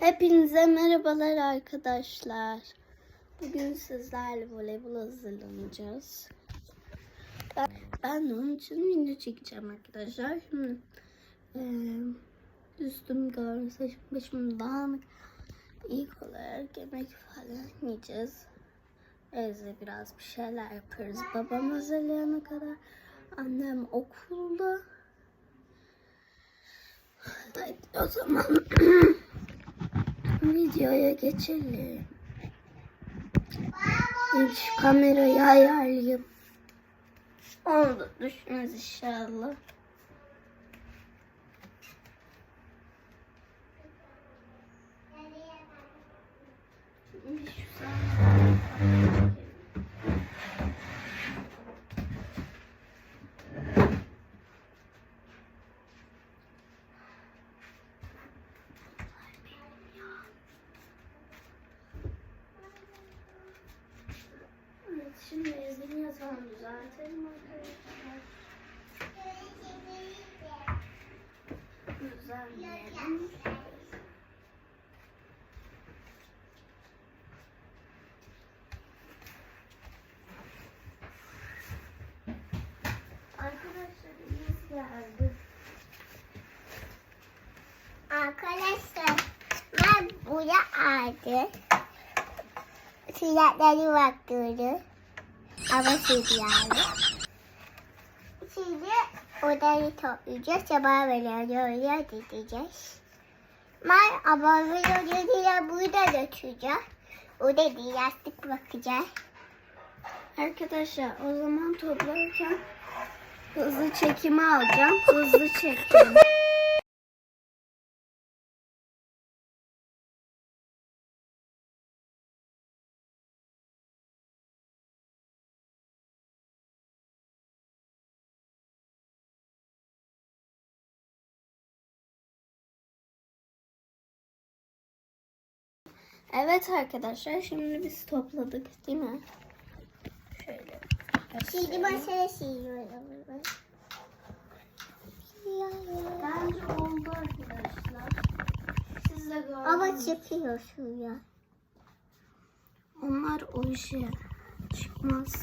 Hepinize merhabalar arkadaşlar. Bugün sizlerle voleybol hazırlanacağız. Ben, ben onun için video çekeceğim arkadaşlar. Şimdi eee üstüm görün, saçım başım dağınık. İlk olarak yemek falan yiyeceğiz. Evde biraz bir şeyler yaparız. Babam hazırlayana kadar. Annem okulda. Hadi o zaman videoya geçelim. İlk şu kamerayı ayarlayayım. Onu da düşmez inşallah. Şu saniye. Evet, şimdi ezgin yatağını düzeltelim arkadaşlar. Düzenleyelim. Arkadaşlar iyi geldi. Arkadaşlar ben buraya aldım. Silahları bakıyorum. Ama silahları. Şimdi odayı toplayacağız. Sabah veriyor gideceğiz. Ben ama veriyor burada götüreceğim. Orada bir yastık bakacağız. Arkadaşlar o zaman toplarken hızlı çekimi alacağım. Hızlı çekim. Evet arkadaşlar şimdi biz topladık değil mi? Şöyle. Şimdi masaya siliyorum. Bence oldu arkadaşlar. Siz de gördünüz. Ama çıkıyor şuraya. Onlar o işe çıkmaz.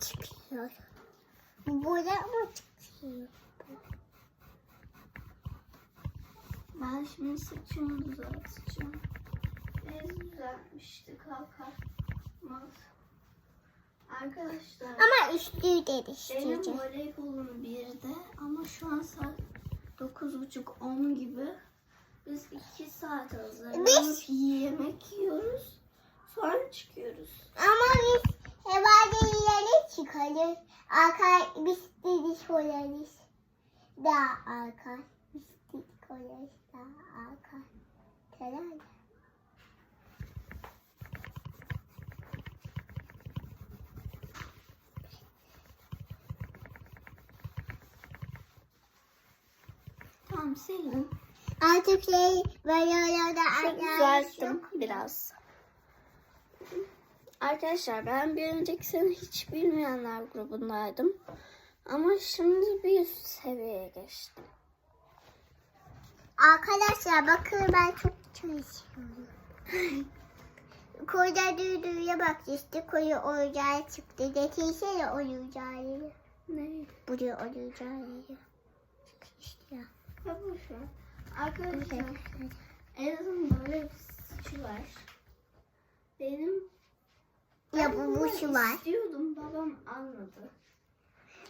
Çıkıyor. Burada mı çıkıyor? Ben şimdi saçımı düzelteceğim. Kalkamaz. Arkadaşlar Ama üstü benim değiştireceğim. voleybolum birde ama şu an saat 9.30-10 gibi. Biz 2 saat hazırlanıp Biz- yemek yiyoruz. Sonra çıkıyoruz. Ama biz herhalde ileri çıkarız. Arka biz dedik koyarız. Daha arka. Biz dedik koyarız. Daha arka. Tamam. Tamam silin. Artık şey böyle da Şöyle düzelttim biraz. Arkadaşlar ben bir önceki sene hiç bilmeyenler grubundaydım. Ama şimdi bir üst seviyeye geçtim. Arkadaşlar bakın ben çok çalışıyorum. Koyda düdüğüye bak işte koyu olacağı çıktı. Getirsene olacağı. Ne? Buraya olacağı. İşte ver. Arkadaşlar Elazığ'ın böyle bir suçu var. Benim Ya bu bu şu var. istiyordum babam almadı.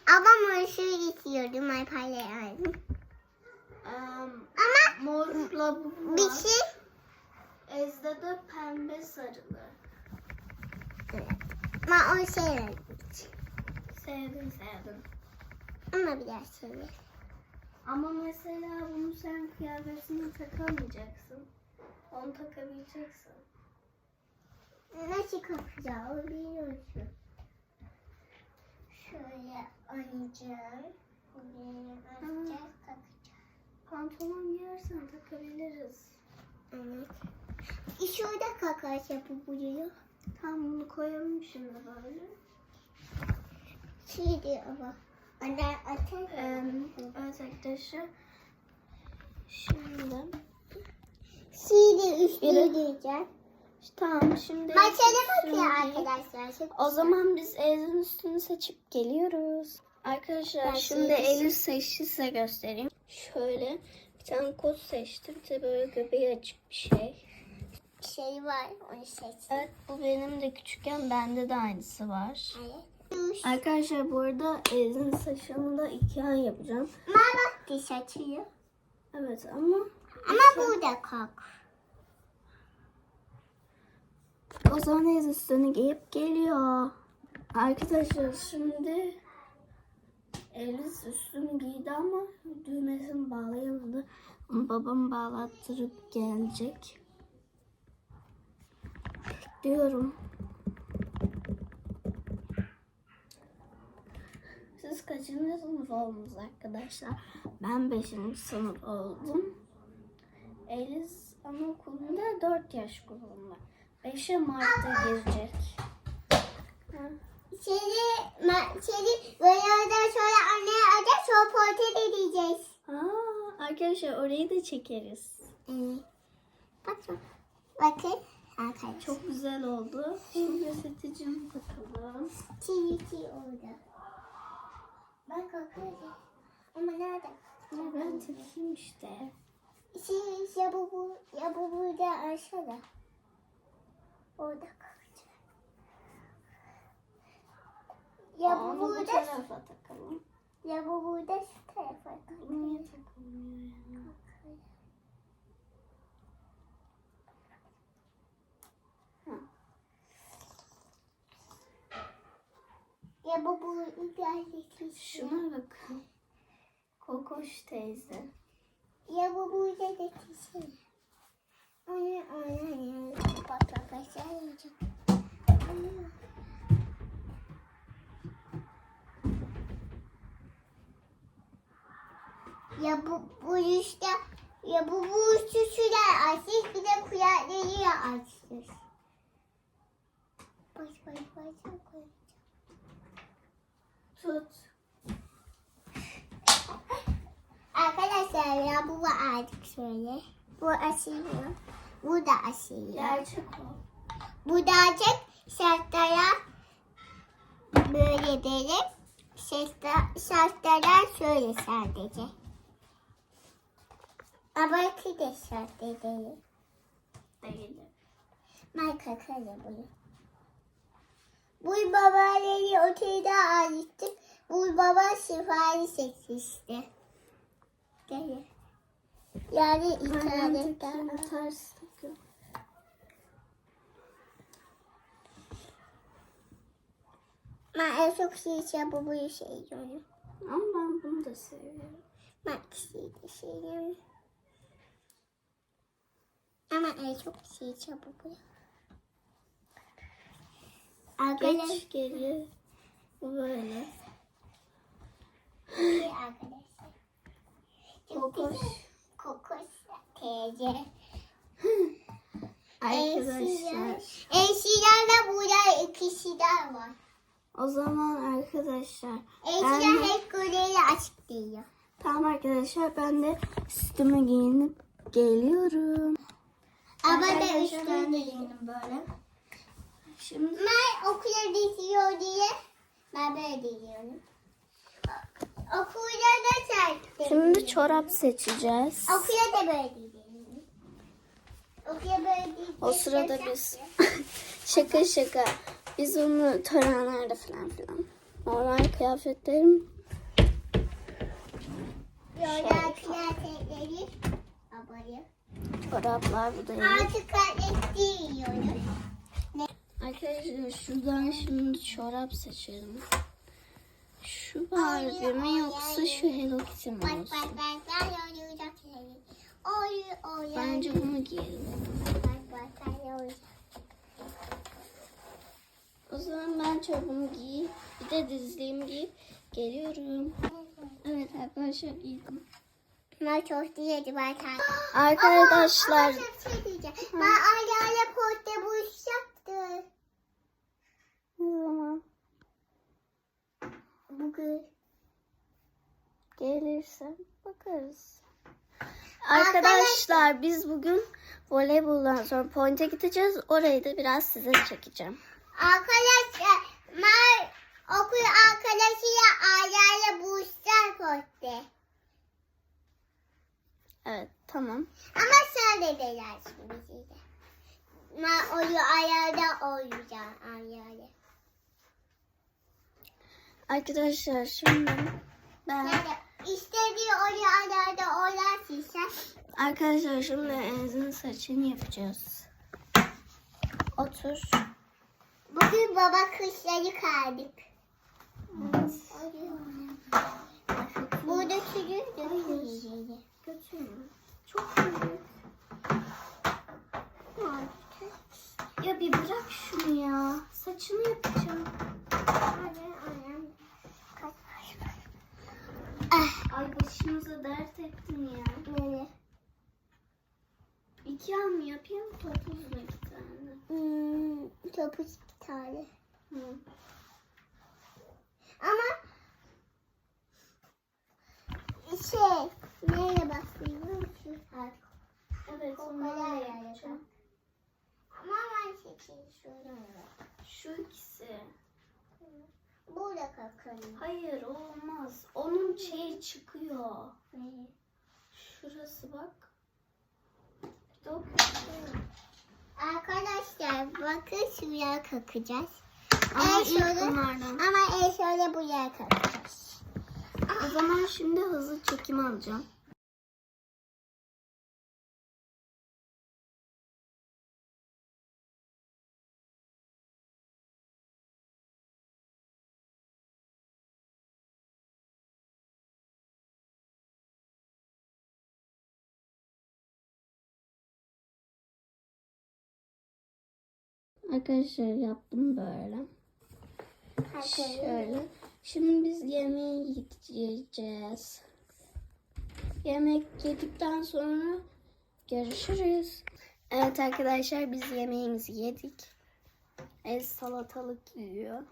Ama moşu istiyordum. Ay paylaşalım. Um, Ama morla bu bir şey Ezde de pembe sarılı. Evet. Ben onu sevmedim. Sevdim sevdim. Ama biraz seviyorum. Ama mesela bunu sen kıyafetine takamayacaksın. Onu takabileceksin. Nasıl kapacağım biliyorsun. Şöyle oynayacağım. Buraya takacağız. Pantolon giyersen takabiliriz. Evet. Şurada kakas yapabiliyor. Tamam bunu koyalım şimdi böyle. Şey diyor ama. Anne Ee, evet arkadaşlar Şimdi. Şimdi üstüne diyeceğim. Tamam şimdi. Başlayalım ki arkadaşlar. Çok O zaman biz Elif'in üstünü seçip geliyoruz. Arkadaşlar Ben şimdi Elif seçti size göstereyim. Şöyle bir tane kot seçtim. Bir de böyle göbeği açık bir şey. şey var. Onu seç. Evet bu benim de küçükken bende de aynısı var. Evet. Arkadaşlar bu arada Elif'in saçını da iki ay yapacağım. Diş açıyor. Evet ama Ama burada kalk. o zaman Elif üstünü giyip geliyor. Arkadaşlar şimdi Elif üstünü giydi ama düğmesini bağlayamadı. Babam bağlattırıp gelecek. Bekliyorum. Siz kaçıncı sınıf oldunuz arkadaşlar? Ben 5. sınıf oldum. Elif anaokulunda 4 yaş grubunda. 5'e Mart'ta girecek. Ma, seni böyle oradan sonra anneye arayacağız. Sonra portre edeceğiz. Aa, arkadaşlar orayı da çekeriz. Evet. Bakın. Bakın. Arkadaşlar. Çok güzel oldu. Şimdi seçeceğim bakalım. Çiğ orada. Bak bakıyorum. Ama nerede? Ama ben takayım işte. Şey, ya bu, bu, ya bu burada aşağıda. Orada kalacak. Ya Aa, bu onu bu burada, tarafa takalım. ya bu burada şu tarafa. Bu niye takılmıyor ya? Ya bu bu ilerleti. Şuna bakın. Kokoş teyze. Ya bu burada da kişi. Onu bak bak aşağı olacak. Ya bu bu işte ya bu bu şuraya açmış bir de kuyakları açmış. Baş baş baş baş. Tut. Arkadaşlar ya bu var artık şöyle. Bu aşıyor. Bu da aşıyor. Gerçek o. Bu da açık şartlara böyle derim. Şartlara, şöyle sadece. Abartı da şart edelim. Değil. Ben kakarım bunu. Bu babaları otelde alıştık. Bu baba sipariş etmişti. Gel. Yani internetten. takıyorum. Ben en çok bu bu şey yiyorum. Ama ben bunu da seviyorum. Ben şey de yiyorum. Ama en çok şey bu bu. Arkadaşlar. Geç geri. Bu böyle. Arkadaşlar. Kokoş. Kokoş teyze. Arkadaşlar. Eşilerle burada ikisiler var. O zaman arkadaşlar. Eşiler Ben de, hep golleri açık diyor. tamam arkadaşlar ben de üstüme giyinip geliyorum. Ama da Arkadaşlar, ben de üstünde. giyinim böyle. Şimdi Ben okula gidiyor diye ben böyle diyorum. Okulda da sen. şimdi çorap seçeceğiz. Okula da böyle diyorum. Okula böyle diyorum. O sırada biz şaka şaka biz onu törenlerde falan filan normal kıyafetlerim Yola kıyafetleri. Abayı. çoraplar bu da. Artık kardeş yiyoruz. Arkadaşlar şuradan şimdi çorap seçelim. Şu Barbie mi yoksa şu Hello Kitty mi olsun? ben. Bence bunu giyelim. Ben. O zaman ben çorabımı giyip bir de dizliğimi giyip geliyorum. Evet arkadaşlar giydim. Ben çok diyedim zaten. Arkadaşlar Ama bir şey diyeceğim. Ben Ne zaman Bugün. gelirsen bakarız. Arkadaşlar biz bugün voleyboldan sonra pointe gideceğiz. Orayı da biraz size çekeceğim. Arkadaşlar ben okul arkadaşıyla aileyle buluşacağız poste. Evet tamam. Ama şöyle dediler şimdi size. Ben oyu ayarda oynayacağım ayarda. Arkadaşlar şimdi ben Yani istediği oyu ayarda oynarsın sen. arkadaşlar şimdi Enzin saçını yapacağız. Otur. Bugün baba kışları kaldık. Burada çocuk da Götürme. Çok büyük. Ya bir bırak şunu ya. Saçını yapacağım. Ah, Ay başımıza dert ettin ya. böyle. İki an mı yapayım topuzla iki tane? Hmm, topuz bir tane. Hı. Ama şey, nereye basıyorum ki? Evet O kadar yapacağım. Ama ben seçeyim şuradan. Şu ikisi. Burada kakalım. Hayır olmaz. Onun şeyi çıkıyor. Şurası bak. O Arkadaşlar bakın şuraya kakacağız. Ama En ilk şöyle- bunlardan. Ama en şöyle buraya kakacağız. O zaman şimdi hızlı çekim alacağım. Arkadaşlar yaptım böyle. Şöyle. Şimdi biz yemeğe gideceğiz. Yemek yedikten sonra görüşürüz. Evet arkadaşlar biz yemeğimizi yedik. El salatalık yiyor.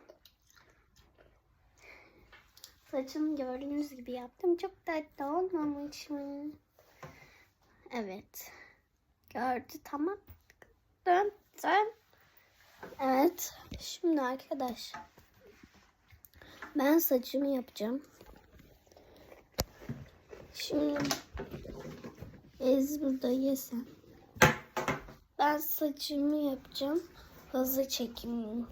Saçımı gördüğünüz gibi yaptım. Çok tatlı olmamış mı? Evet. Gördü tamam. Dön dön. Evet. Şimdi arkadaşlar. Ben saçımı yapacağım. Şimdi Ez burada yesen. Ben saçımı yapacağım. Hızlı çekim.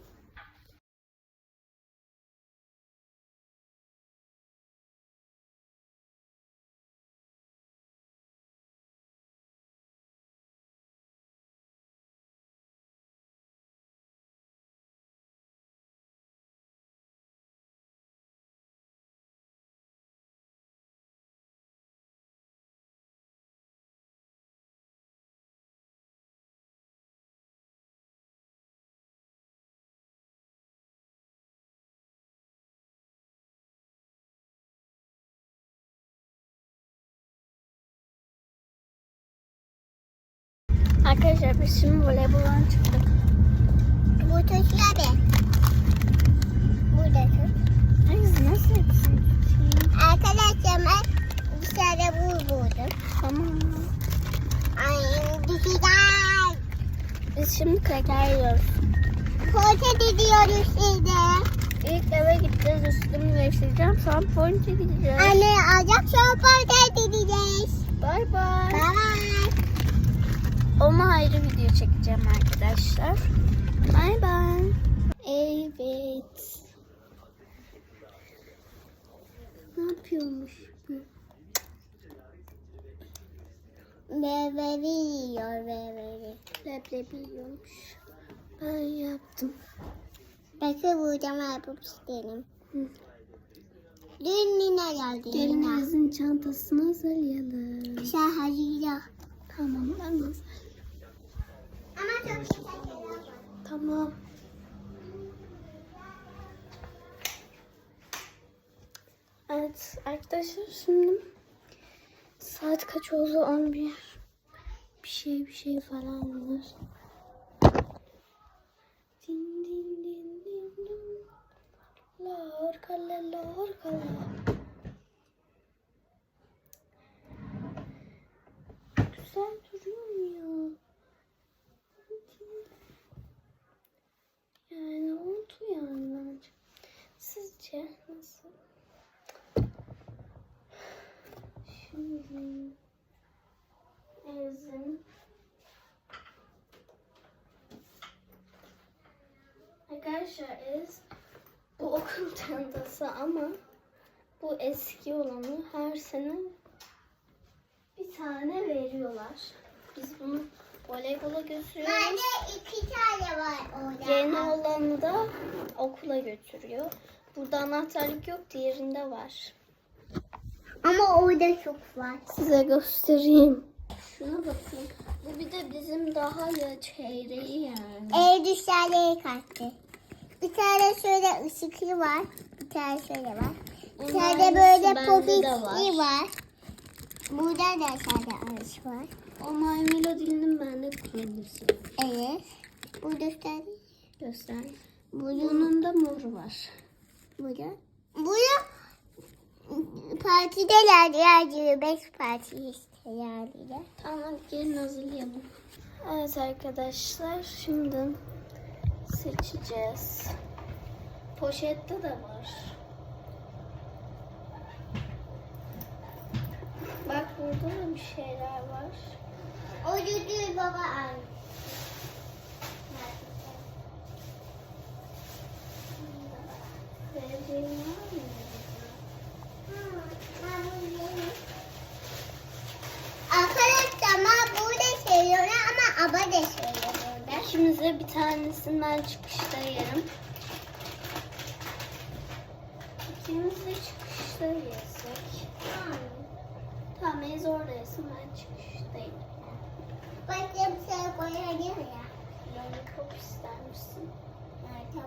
Arkadaşlar biz şimdi voleyboldan çıktık. Bu tuşla be. Burada. Ay nasıl yapayım? Arkadaşlar ben dışarıda bul buldum. Tamam. Ay güzel. Biz şimdi kraker yiyoruz. Poğaça gidiyoruz şimdi. İlk eve gideceğiz. Üstümü değiştireceğim. Sonra pointe gideceğiz. Anne alacak sonra poğaça gideceğiz. Bay bay. Bye bye. Ona ayrı video çekeceğim arkadaşlar. Bay bay. Evet. Ne yapıyormuş bu? Bebeği yiyor bebeği. Leblebi yiyormuş. Ben yaptım. Belki buradan yapıp. Hı. Dün Nina geldi. Gelinimizin çantasını hazırlayalım. Sen hazırla. Tamam ben Tamam. Evet arkadaşlar şimdi saat kaç oldu 11 bir şey bir şey falandır. Din din din din din. Lor kala lor kala. Arkadaşlar Ez bu okul çantası ama bu eski olanı her sene bir tane veriyorlar. Biz bunu voleybola götürüyoruz. Bende iki tane var orada. Yeni olanı da okula götürüyor. Burada anahtarlık yok, diğerinde var. Ama orada çok var. Size göstereyim. Şuna bakın. Bu bir de bizim daha ya çeyreği yani. Ev düşlerleri kattı. Bir tane şöyle ışıklı var. Bir tane şöyle var. Bir tane böyle bende de popitli var. Burada da şöyle arış var. O My Melody'nin bende kullanırsın. Evet. Burada şöyle. Göster. Burada. Bunun da moru var. Burada. Burada partideler diğer gibi beş parti işte yani de. Tamam gelin hazırlayalım. Evet arkadaşlar şimdi seçeceğiz. Poşette de var. Bak burada da bir şeyler var. O düdüğü baba al. Vereceğin var mı? Arkadaşlar ben burada seviyorum ama aba da seviyor burada. İkimize bir tanesinden çıkışta yerim. İkimiz de çıkışta yesek. Tamam Ez orada yesin ben çıkıştayım. Başka bir şey koyabilir ya. Lollipop ister misin? Top.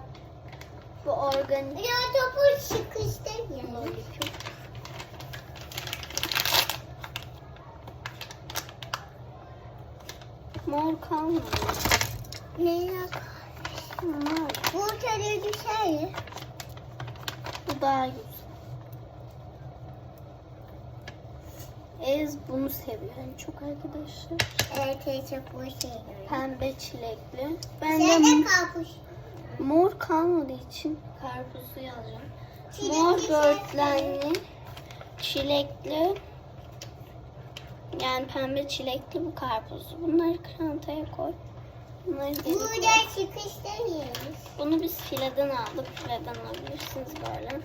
Bu organik Ya topu çıkışta ya. lollipop. Mor kalmadı. Ne ya? Mor. Bu tadı düşer. Bu daha güzel. Ez bunu seviyor en çok arkadaşlar. Evet, evet, çok bu şey. Pembe çilekli. Ben Sen de de karpuz. mor kalmadığı için karpuzu yazacağım. Çilekli Mor böğürtlenli, çilekli, yani pembe çilekli bu karpuzu. Bunları krantaya koy. Bunları geri koy. Burada çıkışta yiyoruz. Bunu biz fileden aldık. Fileden alabilirsiniz böyle.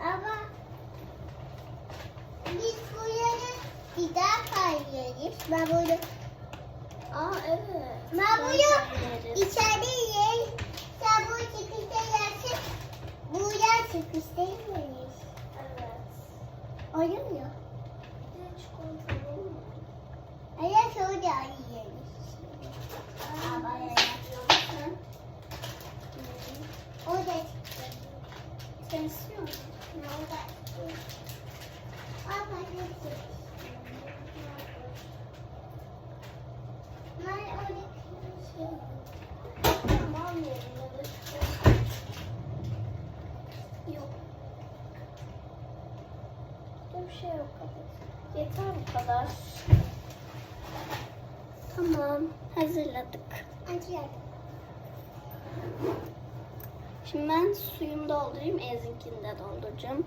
Ama biz burada bir daha kaynıyoruz. Ben burada, Aa evet. ben Yeriz. içeride yiyeyim. Sen bu çıkışta yersin. Burada çıkışta yiyoruz. Evet. Olur mu? Bir de çikolatalı mı? Hayır şurada yiyoruz. Aa, Ay, evet. sen- O da çıktı. Sen istiyor musun? Ne oldu? Aa, patates. Ben oradaki şey. Tamam yerine de çikolata. Yok. Burada bir şey yok. Yeter bu kadar. Tamam. Hazırladık. Acıyorum. Şimdi ben suyumu doldurayım. Ezinkini de dolduracağım.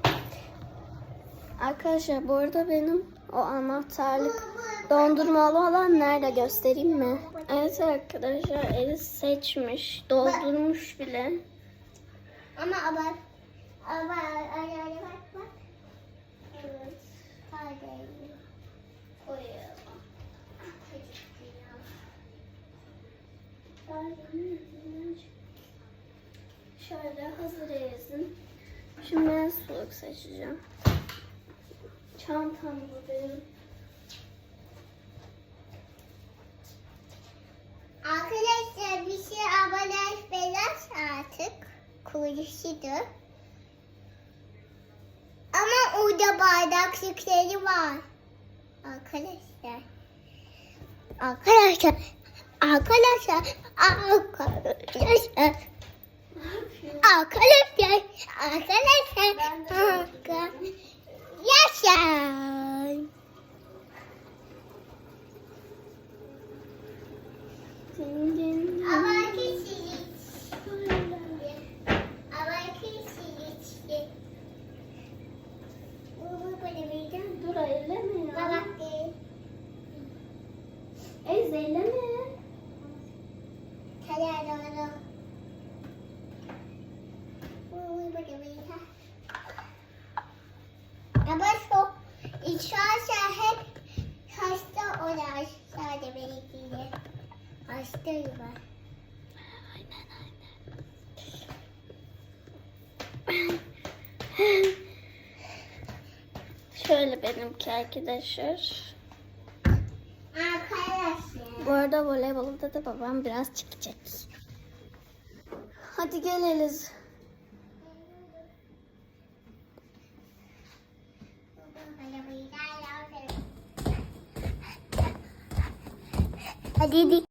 Arkadaşlar bu arada benim o anahtarlık dondurmalı olan nerede göstereyim mi? Evet arkadaşlar Elis seçmiş. Doldurmuş bile. Ama abart. Ama ayağına bak bak. Evet. Hadi. Koyalım. Şöyle hazır ezin. Şimdi ben suluk seçeceğim. Çantam bu benim. Arkadaşlar bir şey abone beyaz artık. Kuruşudur. Ama orada bardaklıkları var. Arkadaşlar. Arkadaşlar. Arkadaşlar. Arkadaşlar. Arkadaşlar. Arkadaşlar. Arkadaşlar. Yaşa. Din din. Ama kişilik. Ama kişilik. Bu bu böyle bir Dur elleme ya. Değil. Ez elleme. Helal olsun. ki arkadaşlar. Arkadaşlar. Bu arada voleybolda da babam biraz çıkacak. Hadi geliriz. Hadi hadi.